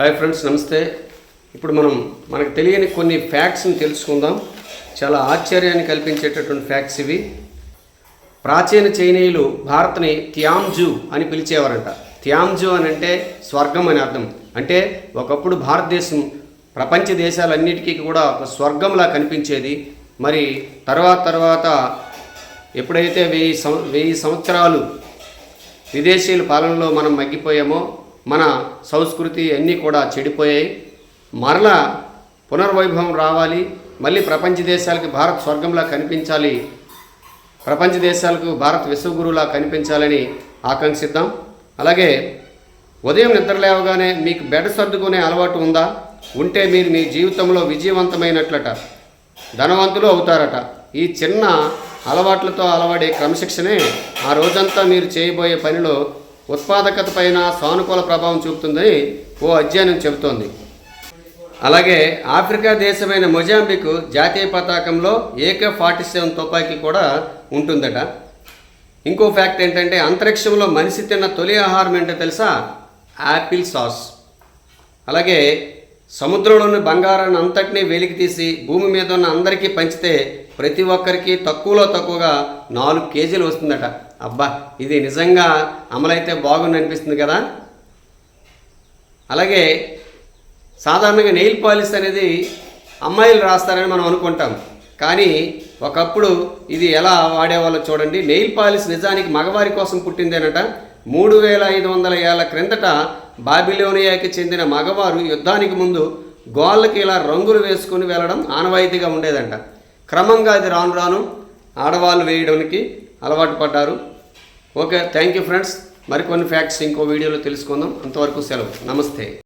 Hi friends నమస్తే. ఇప్పుడు మనం మనకు తెలియని కొన్ని ఫ్యాక్ట్స్ని తెలుసుకుందాం. చాలా ఆశ్చర్యాన్ని కల్పించేటటువంటి ఫ్యాక్ట్స్ ఇవి. ప్రాచీన చైనీయులు భారత్ని త్యాంజు అని పిలిచేవారంట. త్యాంజు అని అంటే స్వర్గం అని అర్థం. అంటే ఒకప్పుడు భారతదేశం ప్రపంచ దేశాలన్నిటికీ కూడా ఒక స్వర్గంలా కనిపించేది. మరి తర్వాత తర్వాత ఎప్పుడైతే వెయ్యి సంవ వెయ్యి సంవత్సరాలు విదేశీయుల పాలనలో మనం మగ్గిపోయామో మన సంస్కృతి అన్నీ కూడా చెడిపోయాయి. మరలా పునర్వైభవం రావాలి. మళ్ళీ ప్రపంచ దేశాలకి భారత్ స్వర్గంలా కనిపించాలి. ప్రపంచ దేశాలకు భారత్ విశ్వగురువులా కనిపించాలని ఆకాంక్షిద్దాం. అలాగే ఉదయం నిద్ర లేవగానే మీకు బెడ్ సర్దుకునే అలవాటు ఉందా? ఉంటే మీరు మీ జీవితంలో విజయవంతమైనట్లట. ధనవంతులు అవుతారట. ఈ చిన్న అలవాట్లతో అలవాడే క్రమశిక్షణే ఆ రోజంతా మీరు చేయబోయే పనిలో ఉత్పాదకత పైన సానుకూల ప్రభావం చూపుతుందని ఓ అధ్యయనం చెబుతోంది. అలాగే ఆఫ్రికా దేశమైన మొజాంబిక్ జాతీయ పతాకంలో ఏకే ఫార్టీ సెవెన్ తుపాకీ కూడా ఉంటుందట. ఇంకో ఫ్యాక్ట్ ఏంటంటే అంతరిక్షంలో మనిషి తిన్న తొలి ఆహారం ఏంటో తెలుసా? Apple sauce. అలాగే సముద్రంలోని బంగారాన్ని అంతటినీ వెలికి తీసి భూమి మీద ఉన్న అందరికీ పంచితే ప్రతి ఒక్కరికి తక్కువలో తక్కువగా నాలుగు కేజీలు వస్తుందట. అబ్బా ఇది నిజంగా అమలైతే బాగుంది అనిపిస్తుంది కదా? అలాగే సాధారణంగా నెయిల్ పాలిష్ అనేది అమ్మాయిలు రాస్తారని మనం అనుకుంటాం. కానీ ఒకప్పుడు ఇది ఎలా వాడేవాళ్ళో చూడండి. నెయిల్ పాలిష్ నిజానికి మగవారి కోసం పుట్టిందేనట. మూడు వేల ఐదు వందల ఏళ్ళ క్రిందట బాబిలోనియాకి చెందిన మగవారు యుద్ధానికి ముందు గోళ్ళకి ఇలా రంగులు వేసుకుని వెళ్ళడం ఆనవాయితీగా ఉండేదంట. క్రమంగా అది రాను రాను ఆడవాళ్ళు వేయడానికి అలవాటు పడ్డారు. ఓకే థ్యాంక్ యూ ఫ్రెండ్స్ మరికొన్ని ఫ్యాక్ట్స్ ఇంకో వీడియోలో తెలుసుకుందాం. అంతవరకు సెలవు. నమస్తే.